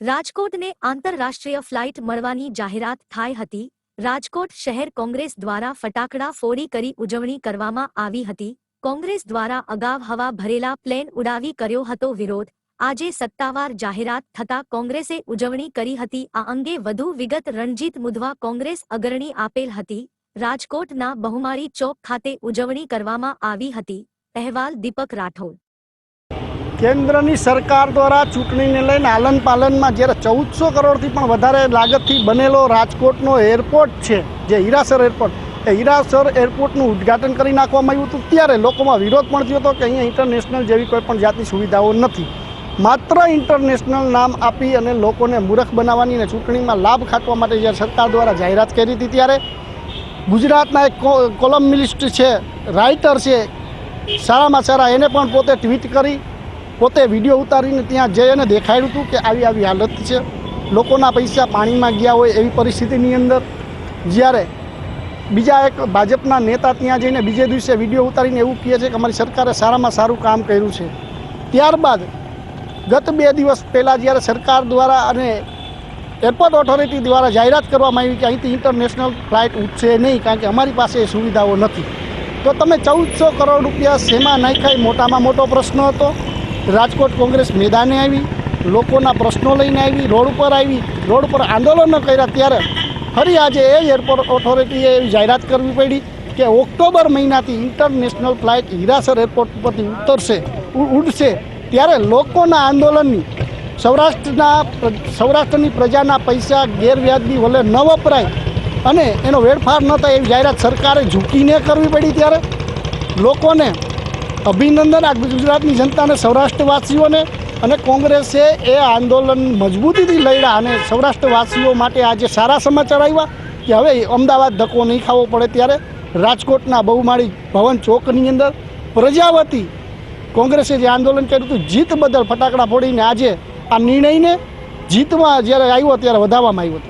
રાજકોટને આંતરરાષ્ટ્રીય ફ્લાઇટ મળવાની જાહેરાત થઈ હતી. રાજકોટ શહેર કોંગ્રેસ દ્વારા ફટાકડા ફોડી કરી ઉજવણી કરવામાં આવી હતી. કોંગ્રેસ દ્વારા અગાઉ હવા ભરેલા પ્લેન ઉડાવી કર્યો હતો વિરોધ. આજે સત્તાવાર જાહેરાત થતા કોંગ્રેસે ઉજવણી કરી હતી. આ અંગે વધુ વિગત રણજીત મુધવા કોંગ્રેસ અગ્રણી આપેલ હતી. રાજકોટના બહુમારી ચોક ખાતે ઉજવણી કરવામાં આવી હતી. અહેવાલ દીપક રાઠોડ કેન્દ્રની સરકાર દ્વારા ચૂંટણીને લઈને આલન પાલનમાં જ્યારે ચૌદસો કરોડથી પણ વધારે લાગતથી બનેલો રાજકોટનો એરપોર્ટ છે, જે હીરાસર એરપોર્ટ, એ હીરાસર એરપોર્ટનું ઉદ્ઘાટન કરી નાખવામાં આવ્યું હતું. ત્યારે લોકોમાં વિરોધ પણ થયો હતો કે અહીંયા ઇન્ટરનેશનલ જેવી કોઈ પણ જાતની સુવિધાઓ નથી. માત્ર ઇન્ટરનેશનલ નામ આપી અને લોકોને મૂર્ખ બનાવવાની અને ચૂંટણીમાં લાભ ખાટવા માટે જ્યારે સરકાર દ્વારા જાહેરાત કરી હતી ત્યારે ગુજરાતના એક કો- કોલમનિસ્ટ છે, રાઇટર છે, સારામાં સારા, એને પણ પોતે ટ્વીટ કરી પોતે વીડિયો ઉતારીને ત્યાં જઈ અને દેખાડ્યું હતું કે આવી આવી હાલત છે. લોકોના પૈસા પાણીમાં ગયા હોય એવી પરિસ્થિતિની અંદર જ્યારે બીજા એક ભાજપના નેતા ત્યાં જઈને બીજે દિવસે વીડિયો ઉતારીને એવું કહે છે કે અમારી સરકારે સારામાં સારું કામ કર્યું છે. ત્યારબાદ ગત બે દિવસ પહેલાં જ્યારે સરકાર દ્વારા અને એરપોર્ટ ઓથોરિટી દ્વારા જાહેરાત કરવામાં આવી કે અહીંથી ઇન્ટરનેશનલ ફ્લાઇટ ઉઠશે નહીં કારણ કે અમારી પાસે એ સુવિધાઓ નથી. તો તમે ચૌદસો કરોડ રૂપિયા શેમાં નાખાય મોટામાં મોટો પ્રશ્ન હતો. રાજકોટ કોંગ્રેસ મેદાને આવી, લોકોના પ્રશ્નો લઈને આવી, રોડ ઉપર આવી, રોડ ઉપર આંદોલનો કર્યા ત્યારે ફરી આજે એ એરપોર્ટ ઓથોરિટીએ એવી જાહેરાત કરવી પડી કે ઓક્ટોબર મહિનાથી ઇન્ટરનેશનલ ફ્લાઇટ હીરાસર એરપોર્ટ ઉપરથી ઉતરશે ઉડશે. ત્યારે લોકોના આંદોલનની, સૌરાષ્ટ્રના, સૌરાષ્ટ્રની પ્રજાના પૈસા ગેરવ્યાજબી વલે ન વપરાય અને એનો વેડફાર ન થાય એવી જાહેરાત સરકારે ઝૂકીને કરવી પડી ત્યારે લોકોને અભિનંદન આ ગુજરાતની જનતાને સૌરાષ્ટ્રવાસીઓને અને કોંગ્રેસે એ આંદોલન મજબૂતીથી લડ્યા અને સૌરાષ્ટ્રવાસીઓ માટે આજે સારા સમાચાર આવ્યા કે હવે અમદાવાદ ધક્કો નહીં ખાવો પડે ત્યારે રાજકોટના બહુમાળી ભવન ચોકની અંદર પ્રજાવતી કોંગ્રેસે જે આંદોલન કર્યું હતું, જીત બદલ ફટાકડા ફોડીને આજે આ નિર્ણયને જીતમાં જ્યારે આવ્યો, ત્યારે વધારવામાં આવ્યો હતો.